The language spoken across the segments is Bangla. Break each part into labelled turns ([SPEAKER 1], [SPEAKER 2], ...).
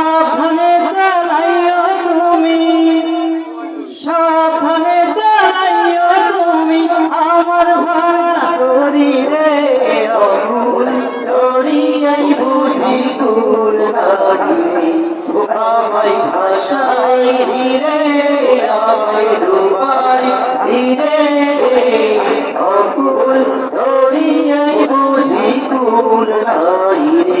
[SPEAKER 1] সাবধানে চালাইও তুমি, সাবধানে চালাইও তুমি, আমার ভাঙা করি রে
[SPEAKER 2] অমুল ছড়িয়াই বুঝি দূর নারী আমায় ধীরে আমায় ধীরে অমুল ছড়িয়াই বুঝি দূর নারী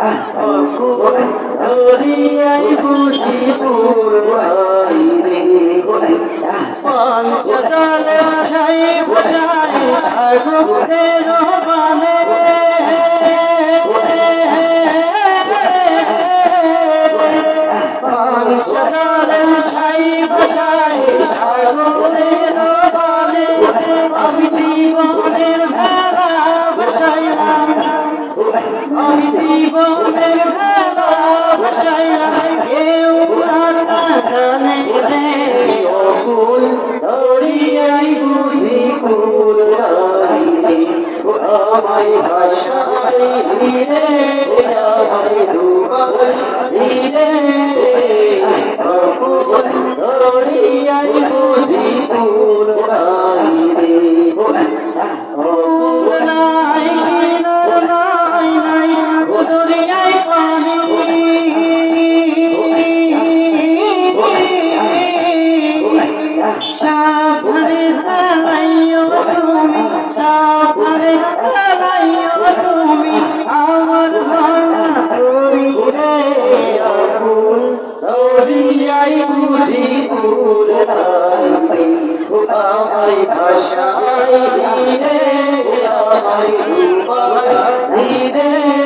[SPEAKER 2] অকুল দড়িয়াই বুঝি কুল নাই রে
[SPEAKER 1] পাঁচ জালে ছাই বসাই সাগরের বানে আমি জীবনের ভেলা বসাইলাম কেউ আর না জানে রে
[SPEAKER 2] অকুল দড়িয়াই বুঝি কুল নাই আমায় ভাষাই ধীরে আমায় ডুবাই ধীরে অকুল দড়িয়াই আমায় ভাষায় ধীরে আমায় ধীরে